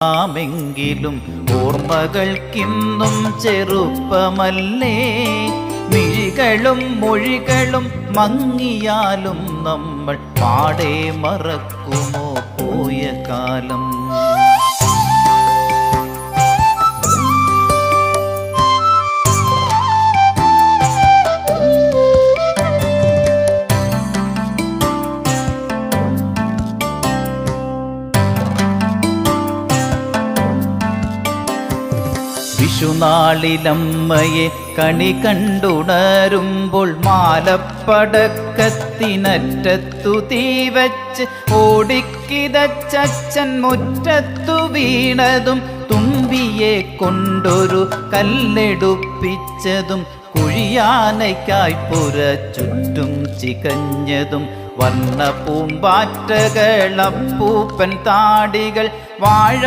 ആമെങ്കിലും ഓർമ്മകൾക്കിന്നും ചെറുപ്പമല്ലേ? മിഴികളും മൊഴികളും മങ്ങിയാലും നമ്മൾ പാടെ മറക്കുമോ പോയ കാലം? വിഷുനാളിലമ്മയെ കണി കണ്ടുണരുമ്പോൾ മാലപ്പടക്കത്തിനറ്റത്തു തീവച്ച് ഓടിക്കിതച്ചൻ മുറ്റത്തു വീണതും തുമ്പിയെ കൊണ്ടൊരു കല്ലെടുപ്പിച്ചതും കുഴിയാനയ്ക്കായി പുര ചുറ്റും ചികഞ്ഞതും വർണ പൂമ്പാറ്റകളപ്പൂപ്പൻ താടികൾ വാഴ